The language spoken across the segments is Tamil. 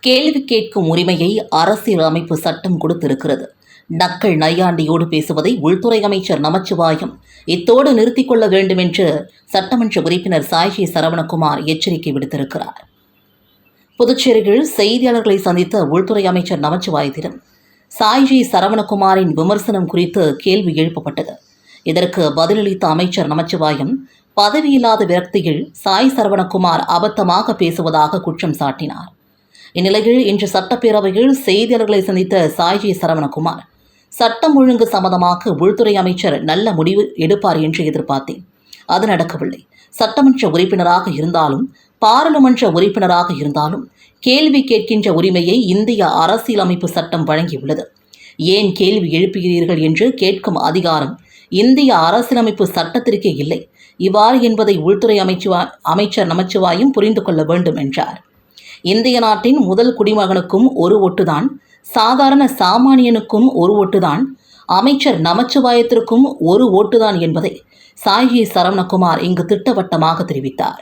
கேள்வி கேட்கும் உரிமையை அரசியல் அமைப்பு சட்டம் கொடுத்திருக்கிறது. நக்கள் நையாண்டியோடு பேசுவதை உள்துறை அமைச்சர் நமச்சிவாயம் இத்தோடு நிறுத்திக் கொள்ள வேண்டும் என்று சட்டமன்ற உறுப்பினர் சாய்ஜி சரவணகுமார் எச்சரிக்கை விடுத்திருக்கிறார். புதுச்சேரியில் செய்தியாளர்களை சந்தித்த உள்துறை அமைச்சர் நமச்சிவாயத்திடம் சாய்ஜி சரவணகுமாரின் விமர்சனம் குறித்து கேள்வி எழுப்பப்பட்டது. இதற்கு பதிலளித்த அமைச்சர் நமச்சிவாயம் பதவியில்லாத விரக்தியில் சாய் சரவணகுமார் அபத்தமாக பேசுவதாக குற்றம் சாட்டினார். இந்நிலையில் இன்று சட்டப்பேரவையில் செய்தியாளர்களை சந்தித்த சாய்ஜி சரவணகுமார் சட்டம் ஒழுங்கு சம்பந்தமாக உள்துறை அமைச்சர் நல்ல முடிவு எடுப்பார் என்று எதிர்பார்த்தேன். அது நடக்கவில்லை. சட்டமன்ற உறுப்பினராக இருந்தாலும் பாராளுமன்ற உறுப்பினராக இருந்தாலும் கேள்வி கேட்கின்ற உரிமையை இந்திய அரசியலமைப்பு சட்டம் வழங்கியுள்ளது. ஏன் கேள்வி எழுப்புகிறீர்கள் என்று கேட்கும் அதிகாரம் இந்திய அரசியலமைப்பு சட்டத்திற்கே இல்லை. இவ்வாறு என்பதை உள்துறை அமைச்சுவா அமைச்சர் நமச்சிவாயும் புரிந்து கொள்ள வேண்டும் என்றார். இந்திய நாட்டின் முதல் குடிமகனுக்கும் ஒரு ஒட்டுதான் சாதாரண சாமானியனுக்கும் ஒரு ஒட்டுதான் அமைச்சர் நமச்சிவாயத்திற்கும் ஒரு ஓட்டுதான் என்பதை சாயி சரவணகுமார் இங்கு திட்டவட்டமாக தெரிவித்தார்.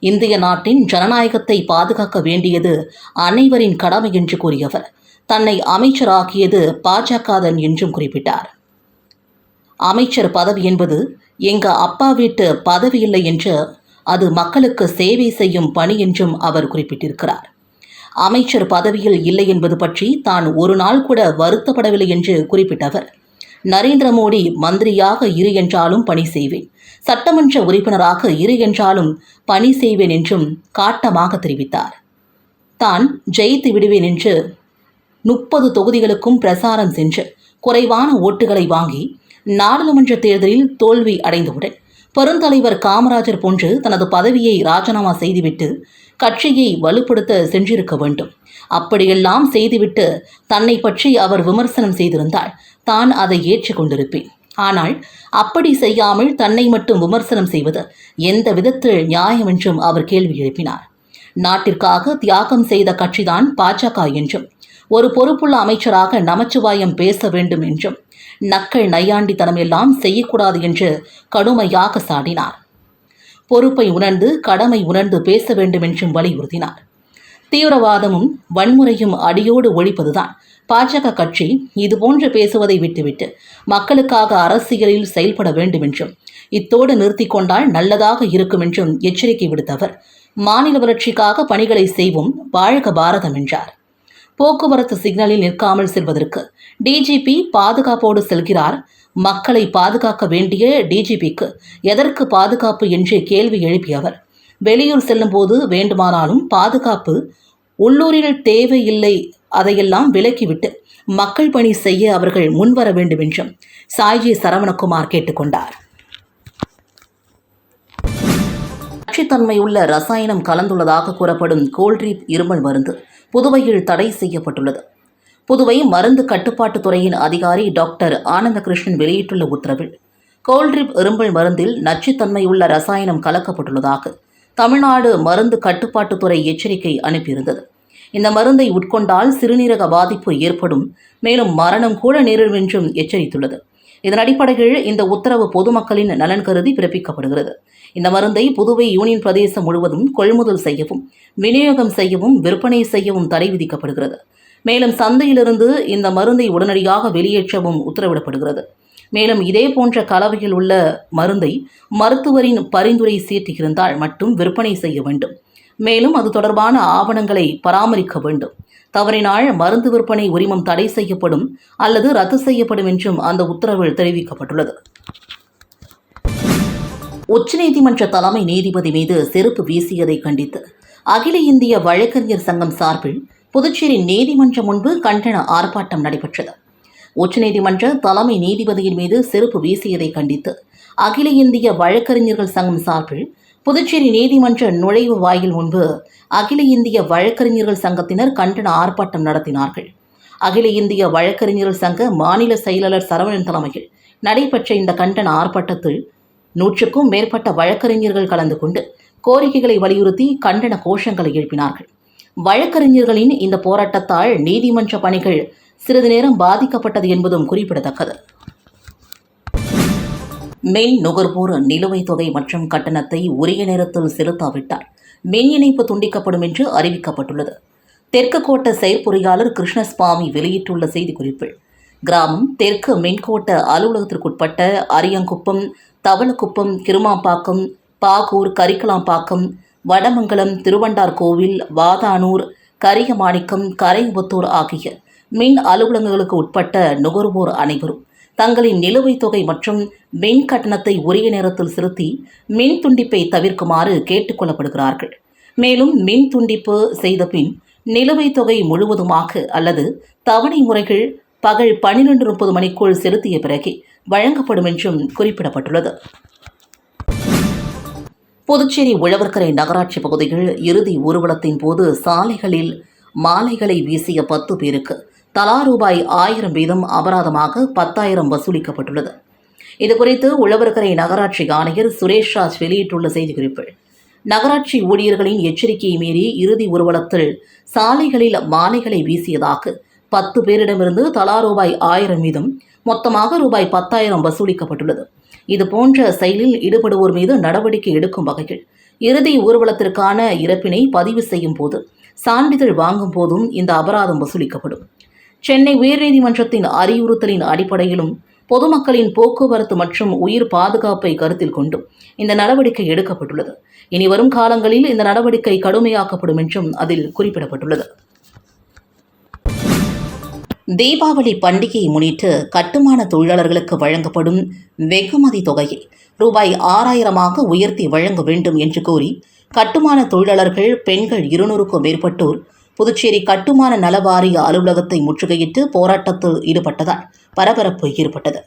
இந்திய நாட்டின் ஜனநாயகத்தை பாதுகாக்க வேண்டியது அனைவரின் கடமை என்று கூறியவர். தன்னை அமைச்சராக்கியது பாஜகதன் என்றும் குறிப்பிட்டார். அமைச்சர் பதவி என்பது எங்க அப்பா வீட்டு பதவி இல்லை என்று அது மக்களுக்கு சேவை செய்யும் பணி என்றும் அவர் குறிப்பிட்டிருக்கிறார். அமைச்சர் பதவியில் இல்லை என்பது பற்றி தான் ஒரு நாள் கூட வருத்தப்படவில்லை என்று குறிப்பிட்டவர். நரேந்திர மோடி மந்திரியாக இரு என்றாலும் பணி செய்வேன். சட்டமன்ற உறுப்பினராக இரு என்றாலும் பணி செய்வேன் என்றும் காட்டமாக தெரிவித்தார். தான் ஜெயித்து விடுவேன் என்று முப்பது தொகுதிகளுக்கும் பிரசாரம் சென்று குறைவான ஓட்டுகளை வாங்கி நாடாளுமன்ற தேர்தலில் தோல்வி அடைந்தவுடன் பெருந்தலைவர் காமராஜர் போன்று தனது பதவியை ராஜினாமா செய்துவிட்டு கட்சியை வலுப்படுத்த சென்றிருக்க வேண்டும். அப்படியெல்லாம் செய்துவிட்டு தன்னை பற்றி அவர் விமர்சனம் செய்திருந்தால் தான் அதை ஏற்றுக்கொண்டிருப்பேன் ஆனால் அப்படி செய்யாமல் தன்னை மட்டும் விமர்சனம் செய்வது எந்த விதத்தில் நியாயம் என்றும் அவர் கேள்வி எழுப்பினார். நாட்டிற்காக தியாகம் செய்த கட்சிதான் பாஜக என்றும் ஒரு பொறுப்புள்ள அமைச்சராக நமச்சிவாயம் பேச வேண்டும் என்றும் நக்கள் நையாண்டித்தனம் எல்லாம் செய்யக்கூடாது என்று கடுமையாக சாடினார். பொறுப்பை உணர்ந்து கடமை உணர்ந்து பேச வேண்டும் என்றும் வலியுறுத்தினார். தீவிரவாதமும் வன்முறையும் அடியோடு ஒழிப்பதுதான் பாஜக கட்சி இதுபோன்று பேசுவதை விட்டுவிட்டு மக்களுக்காக அரசியலில் செயல்பட வேண்டும் என்றும் இத்தோடு நிறுத்தி கொண்டால் நல்லதாக இருக்கும் என்றும் எச்சரிக்கை விடுத்தவர் மாநில வளர்ச்சிக்காக பணிகளை செய்வோம் வாழ்க பாரதம் என்றார். போக்குவரத்து சிக்னலில் நிற்காமல் செல்வதற்கு டிஜிபி பாதுகாப்போடு செல்கிறார். மக்களை பாதுகாக்க வேண்டிய டிஜிபிக்கு எதற்கு பாதுகாப்பு என்று கேள்வி எழுப்பிய அவர் வெளியூர் செல்லும்போது வேண்டுமானாலும் பாதுகாப்பு உள்ளூரில் தேவையில்லை அதையெல்லாம் விலக்கிவிட்டு மக்கள் பணி செய்ய அவர்கள் முன்வர வேண்டும் என்றும் சாய்ஜி சரவணகுமார் கேட்டுக்கொண்டார். நச்சுத்தன்மையுள்ள ரசாயனம் கலந்துள்ளதாக கூறப்படும் கோல்ட்ரீப் இருமல் மருந்து புதுவையில் தடை செய்யப்பட்டுள்ளது. புதுவை மருந்து கட்டுப்பாட்டுத் துறையின் அதிகாரி டாக்டர் ஆனந்தகிருஷ்ணன் வெளியிட்டுள்ள உத்தரவில் கோல்ட்ரிப் இரும்பல் மருந்தில் நச்சுத்தன்மை உள்ள ரசாயனம் கலக்கப்பட்டுள்ளதாக தமிழ்நாடு மருந்து கட்டுப்பாட்டுத்துறை எச்சரிக்கை அனுப்பியிருந்தது. இந்த மருந்தை உட்கொண்டால் சிறுநீரக பாதிப்பு ஏற்படும் மேலும் மரணம் கூட நேரிடும் என்றும் எச்சரித்துள்ளது. இதன் அடிப்படையில் இந்த உத்தரவு பொதுமக்களின் நலன் கருதி பிறப்பிக்கப்படுகிறது. இந்த மருந்தை புதுவை யூனியன் பிரதேசம் முழுவதும் கொள்முதல் செய்யவும் விநியோகம் செய்யவும் விற்பனை செய்யவும் தடை விதிக்கப்படுகிறது. மேலும் சந்தையிலிருந்து இந்த மருந்தை உடனடியாக வெளியேற்றவும் உத்தரவிடப்படுகிறது. மேலும் இதே போன்ற கலவையில் உள்ள மருந்தை மருத்துவரின் பரிந்துரை சீட்டு இருந்தால் மட்டும் விற்பனை செய்ய வேண்டும். மேலும் அது தொடர்பான ஆவணங்களை பராமரிக்க வேண்டும். தவறினால் மருந்து விற்பனை உரிமம் தடை செய்யப்படும் அல்லது ரத்து செய்யப்படும் என்றும் அந்த உத்தரவில் தெரிவிக்கப்பட்டுள்ளது. உச்சநீதிமன்ற தலைமை நீதிபதி மீது செருப்பு வீசியதை கண்டித்து அகில இந்திய வழக்கறிஞர் சங்கம் சார்பில் புதுச்சேரி நீதிமன்றம் முன்பு கண்டன ஆர்ப்பாட்டம் நடைபெற்றது. உச்சநீதிமன்ற தலைமை நீதிபதியின் மீது செருப்பு வீசியதை கண்டித்து அகில இந்திய வழக்கறிஞர்கள் சங்கம் சார்பில் புதுச்சேரி நீதிமன்ற நுழைவு வாயில் முன்பு அகில இந்திய வழக்கறிஞர்கள் சங்கத்தினர் கண்டன ஆர்ப்பாட்டம் நடத்தினார்கள். அகில இந்திய வழக்கறிஞர்கள் சங்க மாநில செயலாளர் சரவணன் தலைமையில் நடைபெற்ற இந்த கண்டன ஆர்ப்பாட்டத்தில் நூற்றுக்கும் மேற்பட்ட வழக்கறிஞர்கள் கலந்து கொண்டு கோரிக்கைகளை வலியுறுத்தி கண்டன கோஷங்களை எழுப்பினார்கள். வழக்கறிஞர்களின் இந்த போராட்டத்தால் நீதிமன்ற பணிகள் சிறிது நேரம் பாதிக்கப்பட்டது என்பதும் குறிப்பிடத்தக்கது. மின் நுகர்வோர் நிலுவைத் தொகை மற்றும் கட்டணத்தை உரிய நேரத்தில் செலுத்தாவிட்டால் மின் இணைப்பு துண்டிக்கப்படும் என்று அறிவிக்கப்பட்டுள்ளது. தெற்கு கோட்ட செயற்பொறியாளர் கிருஷ்ணசுவாமி வெளியிட்டுள்ள செய்திக்குறிப்பில் கிராமம் தெற்கு மின்கோட்ட அலுவலகத்திற்குட்பட்ட அரியங்குப்பம் தவளக்குப்பம் கிருமாம்பாக்கம் பாகூர் கரிக்கலாம்பாக்கம் வடமங்கலம் திருவண்டார் கோவில் வாதானூர் கரியமாணிக்கம் கரையுபத்தூர் ஆகிய மின் அலுவலகங்களுக்கு உட்பட்ட நுகர்வோர் அனைவரும் தங்களின் நிலுவைத் தொகை மற்றும் மின் கட்டணத்தை உரிய நேரத்தில் செலுத்தி மின் துண்டிப்பை தவிர்க்குமாறு கேட்டுக்கொள்ளப்படுகிறார்கள் மேலும் மின் துண்டிப்பு செய்த பின் நிலுவைத் தொகை முழுவதுமாக அல்லது தவணை முறைகள் பகல் பனிரெண்டு முப்பது மணிக்குள் செலுத்திய பிறகே வழங்கப்படும் என்றும் குறிப்பிடப்பட்டுள்ளது. புதுச்சேரி உழவர்கரை நகராட்சி பகுதியில் இறுதி ஊர்வலத்தின் போது சாலைகளில் மாலைகளை வீசிய பத்து பேருக்கு தலா ரூபாய் ஆயிரம் வீதம் அபராதமாக பத்தாயிரம் வசூலிக்கப்பட்டுள்ளது. இதுகுறித்து உழவர்கரை நகராட்சி ஆணையர் சுரேஷ் ராஜ் வெளியிட்டுள்ள செய்திக்குறிப்பில் நகராட்சி ஊழியர்களின் எச்சரிக்கையை மீறி இறுதி ஊர்வலத்தில் சாலைகளில் மாலைகளை வீசியதாக பத்து பேரிடமிருந்து தலா ரூபாய் ஆயிரம் வீதம் மொத்தமாக ரூபாய் பத்தாயிரம் வசூலிக்கப்பட்டுள்ளது. இதுபோன்ற செயலில் ஈடுபடுவோர் மீது நடவடிக்கை எடுக்கும் வகையில் இறுதி ஊர்வலத்திற்கான இறப்பினை பதிவு செய்யும் போது சான்றிதழ் வாங்கும் போதும் இந்த அபராதம் வசூலிக்கப்படும். சென்னை உயர்நீதிமன்றத்தின் அறிவுறுத்தலின் அடிப்படையிலும் பொதுமக்களின் போக்குவரத்து மற்றும் உயிர் பாதுகாப்பை கருத்தில் கொண்டும் இந்த நடவடிக்கை எடுக்கப்பட்டுள்ளது. இனி வரும் காலங்களில் இந்த நடவடிக்கை கடுமையாக்கப்படும் என்றும் அதில் குறிப்பிடப்பட்டுள்ளது. தீபாவளி பண்டிகையை முன்னிட்டு கட்டுமான தொழிலாளர்களுக்கு வழங்கப்படும் வெகுமதி தொகையை ரூபாய் ஆறாயிரமாக உயர்த்தி வழங்க வேண்டும் என்று கோரி கட்டுமான தொழிலாளர்கள் பெண்கள் இருநூறுக்கும் மேற்பட்டோர் புதுச்சேரி கட்டுமான நலவாரிய அலுவலகத்தை முற்றுகையிட்டு போராட்டத்தில் ஈடுபட்டதால் பரபரப்பு ஏற்பட்டது.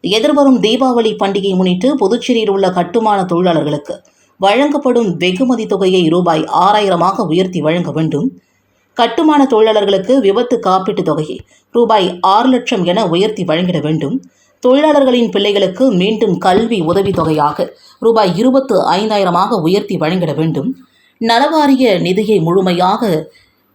எதிர்வரும் தீபாவளி பண்டிகையை முன்னிட்டு புதுச்சேரியில் உள்ள கட்டுமான தொழிலாளர்களுக்கு வழங்கப்படும் வெகுமதி தொகையை ரூபாய் ஆறாயிரமாக உயர்த்தி வழங்க வேண்டும். கட்டுமான தொழிலாளர்களுக்கு விபத்து காப்பீட்டுத் தொகையை ரூபாய் ஆறு லட்சம் என உயர்த்தி வழங்கிட வேண்டும். தொழிலாளர்களின் பிள்ளைகளுக்கு மீண்டும் கல்வி உதவித் தொகையாக ரூபாய் இருபத்து ஐந்தாயிரமாக உயர்த்தி வழங்கிட வேண்டும். நலவாரிய நிதியை முழுமையாக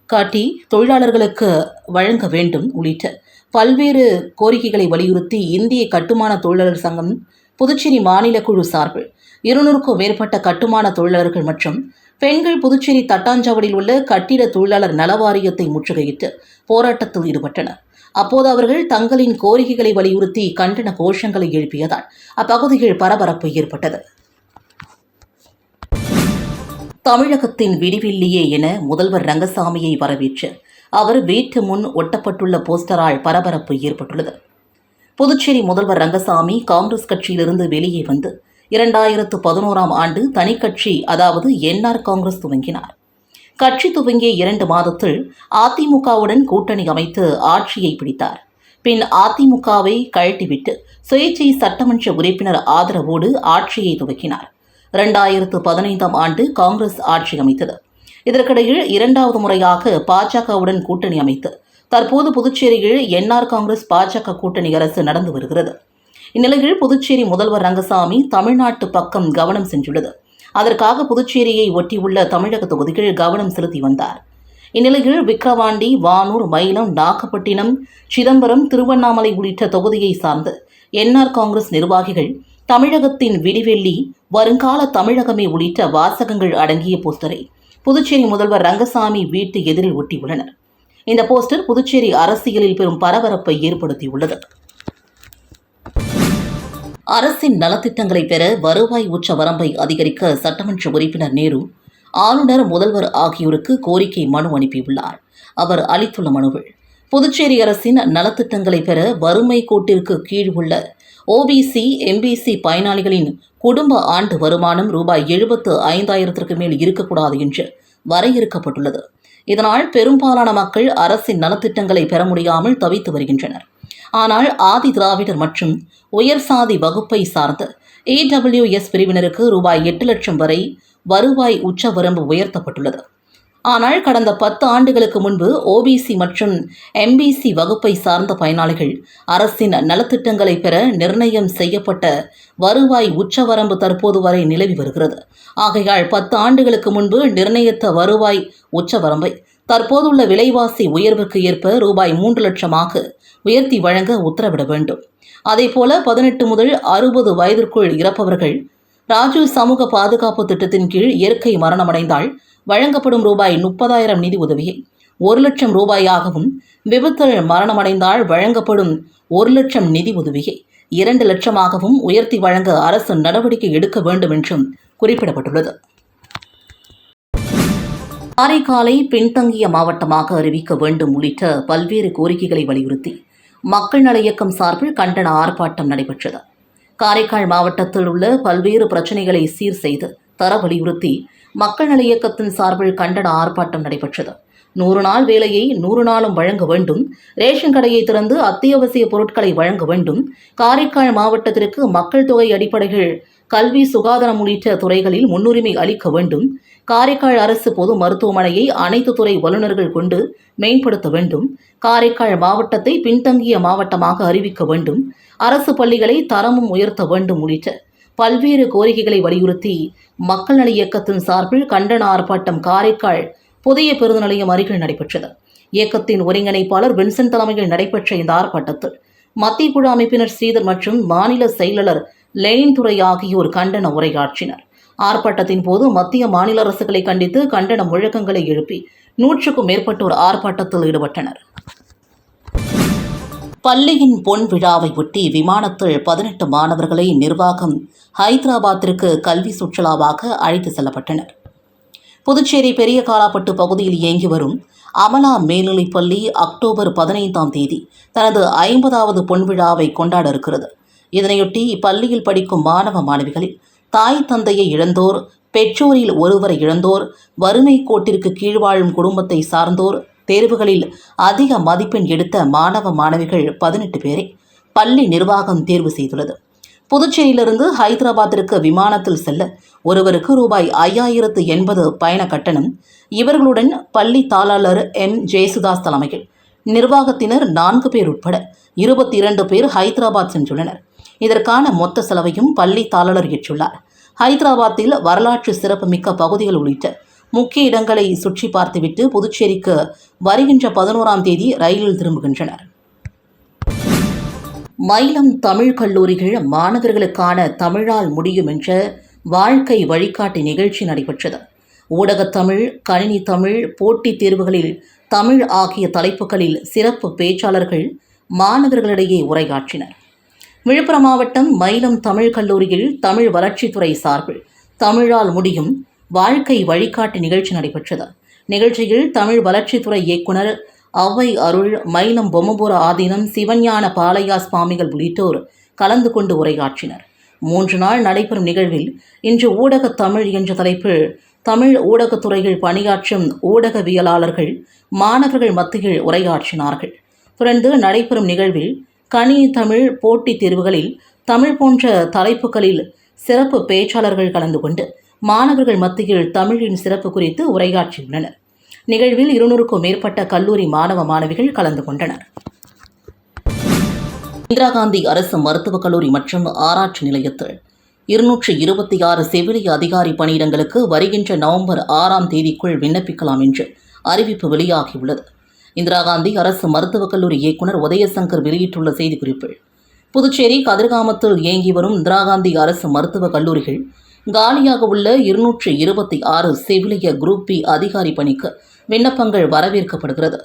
காட்டி தொழிலாளர்களுக்கு வழங்க வேண்டும் உள்ளிட்ட பல்வேறு கோரிக்கைகளை வலியுறுத்தி இந்திய கட்டுமான தொழிலாளர் சங்கம் புதுச்சேரி மாநில குழு சார்பில் இருநூறுக்கும் மேற்பட்ட கட்டுமான தொழிலாளர்கள் மற்றும் பெண்கள் புதுச்சேரி தட்டாஞ்சாவடியில் உள்ள கட்டிட தொழிலாளர் நலவாரியத்தை முற்றுகையிட்டு போராட்டத்தில் ஈடுபட்டனர். அப்போது அவர்கள் தங்களின் கோரிக்கைகளை வலியுறுத்தி கண்டன கோஷங்களை எழுப்பியதால் அப்பகுதியில் பரபரப்பு ஏற்பட்டது. தமிழகத்தின் விடிவில்லியே என முதல்வர் ரங்கசாமியை வரவேற்று அவர் வீட்டு முன் ஒட்டப்பட்டுள்ள போஸ்டரால் பரபரப்பு ஏற்பட்டுள்ளது. புதுச்சேரி முதல்வர் ரங்கசாமி காங்கிரஸ் கட்சியிலிருந்து வெளியே வந்து இரண்டாயிரத்து பதினோராம் ஆண்டு தனிக்கட்சி அதாவது என்ஆர் காங்கிரஸ் துவங்கினார். கட்சி துவங்கிய இரண்டு மாதத்தில் அதிமுகவுடன் கூட்டணி அமைத்து ஆட்சியை பிடித்தார். பின் அதிமுகவை கழட்டிவிட்டு சுயேட்சை சட்டமன்ற உறுப்பினர் ஆதரவோடு ஆட்சியை துவக்கினார். இரண்டாயிரத்து பதினைந்தாம் ஆண்டு காங்கிரஸ் ஆட்சி அமைத்தது. இதற்கிடையில் இரண்டாவது முறையாக பாஜகவுடன் கூட்டணி அமைத்து தற்போது புதுச்சேரியில் என்ஆர் காங்கிரஸ் பாஜக கூட்டணி அரசு நடந்து வருகிறது. இந்நிலையில் புதுச்சேரி முதல்வர் ரங்கசாமி தமிழ்நாட்டு பக்கம் கவனம் சென்றுள்ளது. அதற்காக புதுச்சேரியை ஒட்டியுள்ள தமிழக தொகுதிகள் கவனம் செலுத்தி வந்தார். இந்நிலையில் விக்கிரவாண்டி வானூர் மயிலம் நாகப்பட்டினம் சிதம்பரம் திருவண்ணாமலை உள்ளிட்ட தொகுதியை சார்ந்து என்ஆர் காங்கிரஸ் நிர்வாகிகள் தமிழகத்தின் விடிவெள்ளி வருங்கால தமிழகமே உள்ளிட்ட வாசகங்கள் அடங்கிய போஸ்டரை புதுச்சேரி முதல்வர் ரங்கசாமி வீட்டு எதிரில் ஒட்டியுள்ளனர். இந்த போஸ்டர் புதுச்சேரி அரசியலில் பெரும் பரபரப்பை ஏற்படுத்தியுள்ளது. அரசின் நலத்திட்டங்களை பெற வருவாய் உச்ச வரம்பை அதிகரிக்க சட்டமன்ற உறுப்பினர் நேரு ஆளுநர் முதல்வர் ஆகியோருக்கு கோரிக்கை மனு அனுப்பியுள்ளார். அவர் அளித்துள்ள மனுவில் புதுச்சேரி அரசின் நலத்திட்டங்களை பெற வறுமை கோட்டிற்கு கீழ் உள்ள ஓபிசி எம்பிசி பயனாளிகளின் குடும்ப ஆண்டு வருமானம் ரூபாய் எழுபத்து ஐந்தாயிரத்திற்கு மேல் இருக்கக்கூடாது என்று வரையறுக்கப்பட்டுள்ளது. இதனால் பெரும்பாலான மக்கள் அரசின் நலத்திட்டங்களை பெற முடியாமல் தவித்து வருகின்றனர். ஆனால் ஆதி திராவிடர் மற்றும் உயர் சாதி வகுப்பை சார்ந்த ஏடபிள்யூஎஸ் பிரிவினருக்கு ரூபாய் எட்டு லட்சம் வரை வருவாய் உச்சவரம்பு உயர்த்தப்பட்டுள்ளது. ஆனால் கடந்த பத்து ஆண்டுகளுக்கு முன்பு ஓபிசி மற்றும் எம்பிசி வகுப்பை சார்ந்த பயனாளிகள் அரசின் நலத்திட்டங்களை பெற நிர்ணயம் செய்யப்பட்ட வருவாய் உச்சவரம்பு தற்போது வரை நிலவி வருகிறது. ஆகையால் பத்து ஆண்டுகளுக்கு முன்பு நிர்ணயித்த வருவாய் உச்சவரம்பை தற்போதுள்ள விலைவாசி உயர்வுக்கு ஏற்ப ரூபாய் மூன்று லட்சமாக உயர்த்தி வழங்க உத்தரவிட வேண்டும். அதேபோல பதினெட்டு முதல் அறுபது வயதிற்குள் இறப்பவர்கள் ராஜீவ் சமூக பாதுகாப்பு திட்டத்தின் கீழ் இயற்கை மரணமடைந்தால் வழங்கப்படும் ரூபாய் முப்பதாயிரம் நிதி உதவியை ஒரு லட்சம் ரூபாயாகவும் விபத்தில் மரணமடைந்தால் வழங்கப்படும் ஒரு லட்சம் நிதி உதவியை இரண்டு லட்சமாகவும் உயர்த்தி வழங்க அரசு நடவடிக்கை எடுக்க வேண்டும் என்றும் குறிப்பிடப்பட்டுள்ளது. காரைக்காலை பின்தங்கிய மாவட்டமாக அறிவிக்க வேண்டும் உள்ளிட்ட பல்வேறு கோரிக்கைகளை வலியுறுத்தி மக்கள் நல இயக்கம் சார்பில் கண்டன ஆர்ப்பாட்டம் நடைபெற்றது. காரைக்கால் மாவட்டத்தில் உள்ள பல்வேறு பிரச்சனைகளை சீர் செய்து தர வலியுறுத்தி மக்கள் நல இயக்கத்தின் சார்பில் கண்டன ஆர்ப்பாட்டம் நடைபெற்றது. நூறு நாள் வேலையை நூறு நாளும் வழங்க வேண்டும். ரேஷன் கடையை திறந்து அத்தியாவசிய பொருட்களை வழங்க வேண்டும். காரைக்கால் மாவட்டத்திற்கு மக்கள் தொகை அடிப்படையில் கல்வி சுகாதாரம் உள்ளிட்ட துறைகளில் முன்னுரிமை அளிக்க வேண்டும். காரைக்கால் அரசு பொது மருத்துவமனையை அனைத்து துறை வல்லுநர்கள் கொண்டு மேம்படுத்த வேண்டும். காரைக்கால் மாவட்டத்தை பின்தங்கிய மாவட்டமாக அறிவிக்க வேண்டும். அரசு பள்ளிகளை தரமும் உயர்த்த வேண்டும் உள்ளிட்ட பல்வேறு கோரிக்கைகளை வலியுறுத்தி மக்கள் நல இயக்கத்தின் சார்பில் கண்டன ஆர்ப்பாட்டம் காரைக்கால் புதிய பேருந்து நிலையம் அருகில் நடைபெற்றது. இயக்கத்தின் ஒருங்கிணைப்பாளர் வின்சென்ட் தலைமையில் நடைபெற்ற இந்த ஆர்ப்பாட்டத்தில் மத்திய குழு அமைப்பினர் ஸ்ரீதர் மற்றும் மாநில செயலாளர் லெனின் துறை ஆகியோர் கண்டன உரையாற்றினர். ஆர்ப்பாட்டத்தின் போது மத்திய மாநில அரசுகளை கண்டித்து கண்டன முழக்கங்களை எழுப்பி நூற்றுக்கும் மேற்பட்டோர் ஆர்ப்பாட்டத்தில் ஈடுபட்டனர். பள்ளியின் பொன் விழாவை ஒட்டி விமானத்தில் பதினெட்டு மாணவர்களை நிர்வாகம் ஹைதராபாத்திற்கு கல்வி சுற்றுலாவாக அழைத்து செல்லப்பட்டனர். புதுச்சேரி பெரிய காலாப்பட்டு பகுதியில் இயங்கி வரும் அமலா மேல்நிலைப் பள்ளி அக்டோபர் பதினைந்தாம் தேதி தனது ஐம்பதாவது பொன் விழாவை கொண்டாட இருக்கிறது. இதனையொட்டி இப்பள்ளியில் படிக்கும் மாணவ மாணவிகளில் தாய் தந்தையை இழந்தோர் பெற்றோரில் ஒருவரை இழந்தோர் வறுமை கோட்டிற்கு கீழ் வாழும் குடும்பத்தை சார்ந்தோர் தேர்வுகளில் அதிக மதிப்பெண் எடுத்த மாணவ மாணவிகள் பதினெட்டு பேரை பள்ளி நிர்வாகம் தேர்வு செய்துள்ளது. புதுச்சேரியிலிருந்து ஹைதராபாத்திற்கு விமானத்தில் செல்ல ஒருவருக்கு ரூபாய் ஐயாயிரத்து எண்பது பயண கட்டணம் இவர்களுடன் பள்ளி தாளாளர் எம் ஜெயசுதாஸ் தலைமையில் நிர்வாகத்தினர் நான்கு பேர் உட்பட இருபத்தி இரண்டு பேர் ஹைதராபாத் சென்றுள்ளனர். இதற்கான மொத்த செலவையும் பள்ளி தாளாளர் ஏற்றுள்ளார். ஹைதராபாத்தில் வரலாற்று சிறப்புமிக்க பகுதிகள் உள்ளிட்ட முக்கிய இடங்களை சுற்றி பார்த்துவிட்டு புதுச்சேரிக்கு வருகின்ற பதினோராம் தேதி ரயிலில் திரும்புகின்றனர். மயிலம் தமிழ் கல்லூரிகள் மாணவர்களுக்கான தமிழால் முடியும் என்ற வாழ்க்கை வழிகாட்டி நிகழ்ச்சி நடைபெற்றது. ஊடகத்தமிழ் கணினி தமிழ் போட்டித் தேர்வுகளில் தமிழ் ஆகிய தலைப்புகளில் சிறப்பு பேச்சாளர்கள் மாணவர்களிடையே உரையாற்றினர். விழுப்புரம் மாவட்டம் மயிலம் தமிழ் கல்லூரியில் தமிழ் வளர்ச்சித்துறை சார்பில் தமிழால் முடியும் வாழ்க்கை வழிகாட்டு நிகழ்ச்சி நடைபெற்றது. நிகழ்ச்சியில் தமிழ் வளர்ச்சித்துறை இயக்குனர் ஔவை அருள் மயிலம் பொம்மபுர ஆதீனம் சிவஞான பாலையா சுவாமிகள் உள்ளிட்டோர் கலந்து கொண்டு உரையாற்றினர். மூன்று நாள் நடைபெறும் நிகழ்வில் இன்று ஊடக தமிழ் என்ற தலைப்பில் தமிழ் ஊடகத்துறையில் பணியாற்றும் ஊடகவியலாளர்கள் மாணவர்கள் மத்தியில் உரையாற்றினார்கள். பிறந்து நடைபெறும் நிகழ்வில் கணி தமிழ் போட்டித் தேர்வுகளில் தமிழ் போன்ற தலைப்புகளில் சிறப்பு பேச்சாளர்கள் கலந்து கொண்டு மாணவர்கள் மத்தியில் தமிழின் சிறப்பு குறித்து உரையாற்றியுள்ளனர். நிகழ்வில் இருநூறுக்கும் மேற்பட்ட கல்லூரி மாணவ மாணவிகள் கலந்து கொண்டனர். இந்திரா காந்தி அரசு மருத்துவக் கல்லூரி மற்றும் ஆராய்ச்சி நிலையத்தில் இருநூற்றி இருபத்தி ஆறு செவிலிய அதிகாரி பணியிடங்களுக்கு வருகின்ற நவம்பர் ஆறாம் தேதிக்குள் விண்ணப்பிக்கலாம் என்று அறிவிப்பு வெளியாகியுள்ளது. இந்திரா காந்தி அரசு மருத்துவக் கல்லூரி இயக்குனர் உதயசங்கர் வெளியிட்டுள்ள செய்திக்குறிப்பில் புதுச்சேரி கதிர்காமத்தில் இயங்கி வரும் இந்திரா காந்தி அரசு மருத்துவக் கல்லூரிகள் காலியாக உள்ள இருநூற்று இருபத்தி ஆறு செவிலிய குரூப் பி அதிகாரி பணிக்கு விண்ணப்பங்கள் வரவேற்கப்படுகிறது.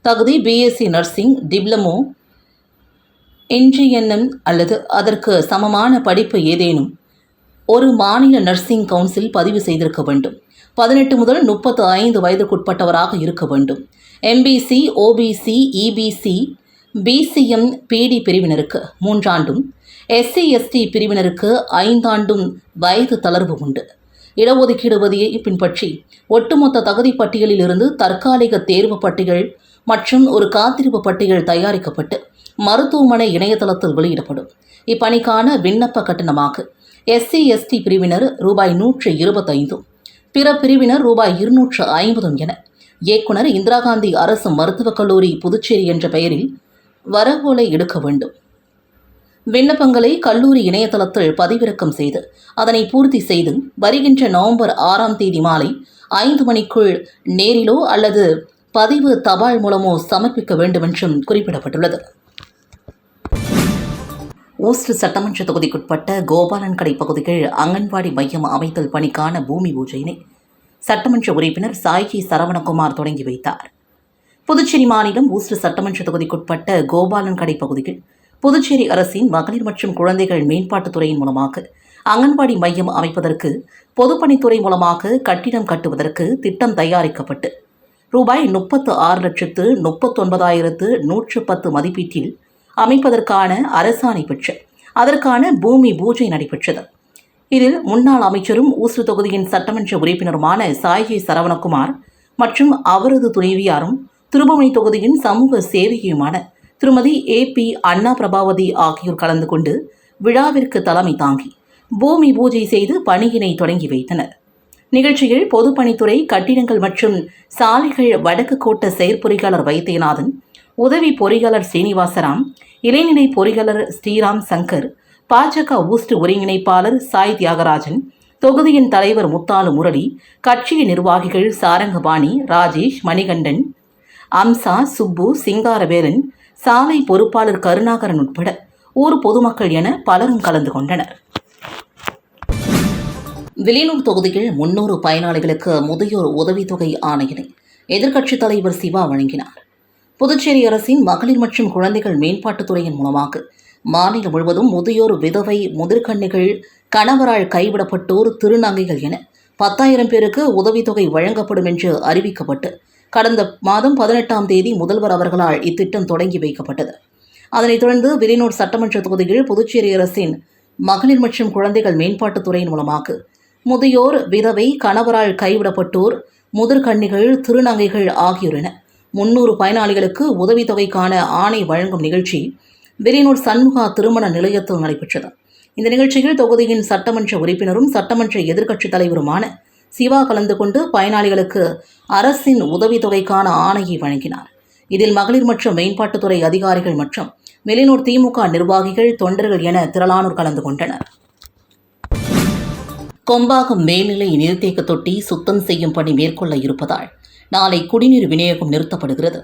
தகுதி பிஎஸ்சி நர்சிங் டிப்ளமோ என்ஜிஎன்எம் அல்லது அதற்கு சமமான படிப்பு ஏதேனும் ஒரு மாநில நர்சிங் கவுன்சில் பதிவு செய்திருக்க வேண்டும். பதினெட்டு முதல் முப்பத்து ஐந்து வயதுக்குட்பட்டவராக இருக்க வேண்டும். எம்பிசி ஓபிசி இபிசி பிசிஎம் பிடி பிரிவினருக்கு மூன்றாண்டும் எஸ்சி எஸ்டி பிரிவினருக்கு ஐந்தாண்டும் வயது தளர்வு உண்டு. இடஒதுக்கீடு விதியை பின்பற்றி ஒட்டுமொத்த தகுதி பட்டியலில் இருந்து தற்காலிக தேர்வு பட்டியல் மற்றும் ஒரு காத்திருப்பு பட்டியல் தயாரிக்கப்பட்டு மருத்துவமனை இணையதளத்தில் வெளியிடப்படும். இப்பணிக்கான விண்ணப்ப கட்டணமாக எஸ்சி எஸ்டி பிரிவினர் ரூபாய் நூற்று இருபத்தைந்தும் பிற பிரிவினர் ரூபாய் இருநூற்று ஐம்பதும் என. இயக்குனர் இந்திரா காந்தி அரசு மருத்துவக் கல்லூரி புதுச்சேரி என்ற பெயரில் வரவோலை எடுக்க வேண்டும். விண்ணப்பங்களை கல்லூரி இணையதளத்தில் பதிவிறக்கம் செய்து அதனை பூர்த்தி செய்து வருகின்ற நவம்பர் ஆறாம் தேதி மாலை ஐந்து மணிக்குள் நேரிலோ அல்லது பதிவு தபால் மூலமோ சமர்ப்பிக்க வேண்டுமென்றும் குறிப்பிடப்பட்டுள்ளது. ஊஸ்ட் சட்டமன்ற தொகுதிக்குட்பட்ட கோபாலன்கடை பகுதியில் அங்கன்வாடி மையம் அமைத்தல் பணிக்கான பூமி பூஜையினை சட்டமன்ற உறுப்பினர் சாய்ஜி சரவணகுமார் தொடங்கி வைத்தார். புதுச்சேரி மாநிலம் ஊஸ்ட் சட்டமன்ற தொகுதிக்குட்பட்ட கோபாலன் கடை பகுதியில் புதுச்சேரி அரசின் மகளிர் மற்றும் குழந்தைகள் மேம்பாட்டுத்துறையின் மூலமாக அங்கன்வாடி மையம் அமைப்பதற்கு பொதுப்பணித்துறை மூலமாக கட்டிடம் கட்டுவதற்கு திட்டம் தயாரிக்கப்பட்டு ரூபாய் முப்பத்து ஆறு லட்சத்து முப்பத்தொன்பதாயிரத்து நூற்று பத்து மதிப்பீட்டில் அமைப்பதற்கான அரசாணை பெற்று அதற்கான பூமி பூஜை நடைபெற்றது. இதில் முன்னாள் அமைச்சரும் ஊசு தொகுதியின் சட்டமன்ற உறுப்பினருமான சாய்ஜி சரவணகுமார் மற்றும் அவரது துணைவியாரும் திருபுவனை தொகுதியின் சமூக சேவையுமான திருமதி ஏ பி அண்ணா பிரபாவதி ஆகியோர் கலந்து கொண்டு விழாவிற்கு தலைமை தாங்கி பூமி பூஜை செய்து பணியினை தொடங்கி வைத்தனர். நிகழ்ச்சியில் பொதுப்பணித்துறை கட்டிடங்கள் மற்றும் சாலைகள் வடக்கு கோட்ட செயற்பொறியாளர் வைத்தியநாதன் உதவி பொறியாளர் ஸ்ரீனிவாசராம் இளைநிலை பொறியாளர் ஸ்ரீராம் சங்கர் பாஜக ஊஸ்ட் ஒருங்கிணைப்பாளர் சாய் தியாகராஜன் தொகுதியின் தலைவர் முத்தாலு முரளி கட்சியின் நிர்வாகிகள் சாரங்கபாணி ராஜேஷ் மணிகண்டன் அம்சா சுப்பு சிங்காரவேலன் சாலை பொறுப்பாளர் கருணாகரன் உட்பட ஊர் பொதுமக்கள் என பலரும் கலந்து கொண்டனர். வில்லியனூர் தொகுதியில் முன்னூறு பயனாளிகளுக்கு முதியோர் உதவித்தொகை ஆணையினை எதிர்க்கட்சித் தலைவர் சிவா வழங்கினார். புதுச்சேரி அரசின் மகளிர் மற்றும் குழந்தைகள் மேம்பாட்டுத்துறையின் மூலமாக மாநிலம் முழுவதும் முதியோர் விதவை முதிர்கண்ணிகள் கணவரால் கைவிடப்பட்டோர் திருநங்கைகள் என பத்தாயிரம் பேருக்கு உதவித்தொகை வழங்கப்படும் என்று அறிவிக்கப்பட்டு கடந்த மாதம் பதினெட்டாம் தேதி முதல்வர் அவர்களால் இத்திட்டம் தொடங்கி வைக்கப்பட்டது. அதனைத் தொடர்ந்து வில்லியனூர் சட்டமன்ற தொகுதியில் புதுச்சேரி அரசின் மகளிர் மற்றும் குழந்தைகள் மேம்பாட்டுத்துறையின் மூலமாக முதியோர் விதவை கணவரால் கைவிடப்பட்டோர் முதிர்கன்னிகள் திருநங்கைகள் ஆகியோர் என முன்னூறு பயனாளிகளுக்கு உதவித்தொகைக்கான ஆணை வழங்கும் நிகழ்ச்சி வில்லியனூர் சண்முகா திருமண நிலையத்தில் நடைபெற்றது. இந்த நிகழ்ச்சியில் தொகுதியின் சட்டமன்ற உறுப்பினரும் சட்டமன்ற எதிர்க்கட்சித் தலைவருமான சிவா கலந்து கொண்டு பயனாளிகளுக்கு அரசின் உதவித்தொகைக்கான ஆணையை வழங்கினார். இதில் மகளிர் மற்றும் மேம்பாட்டுத்துறை அதிகாரிகள் மற்றும் வெளியூர் திமுக நிர்வாகிகள் தொண்டர்கள் என திரளானோர் கலந்து கொண்டனர். கொம்பாகம் மேல்நிலை நீர்த்தேக்க தொட்டி சுத்தம் செய்யும் பணி மேற்கொள்ள இருப்பதால் நாளை குடிநீர் விநியோகம் நிறுத்தப்படுகிறது.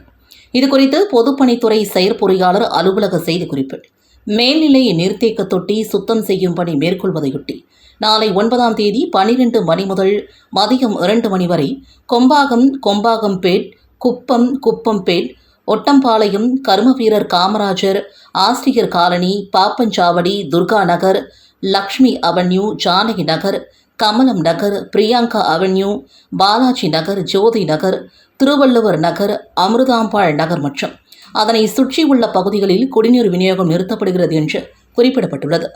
இதுகுறித்து பொதுப்பணித்துறை செயற்பொறியாளர் அலுவலக செய்திக்குறிப்பில் மேல்நிலை நீர்த்தேக்க தொட்டி சுத்தம் செய்யும் பணி மேற்கொள்வதையொட்டி நாளை ஒன்பதாம் தேதி பனிரெண்டு மணி முதல் மதியம் இரண்டு மணி வரை கொம்பாகம் கொம்பாகம்பேட் குப்பம் குப்பம்பேட் ஒட்டம்பாளையம் கர்மவீரர் காமராஜர் ஆசிரியர் colony Pappanchavadi Durga Nagar Lakshmi avenue Janaki Nagar Kamalam Nagar Priyanka avenue Balaji Nagar Jothi Nagar Thiruvalluvar Nagar Amirthambal Nagar மற்றும் அதனை சுற்றியுள்ள பகுதிகளில் குடிநீர் விநியோகம் நிறுத்தப்படுகிறது என்று குறிப்பிடப்பட்டுள்ளது.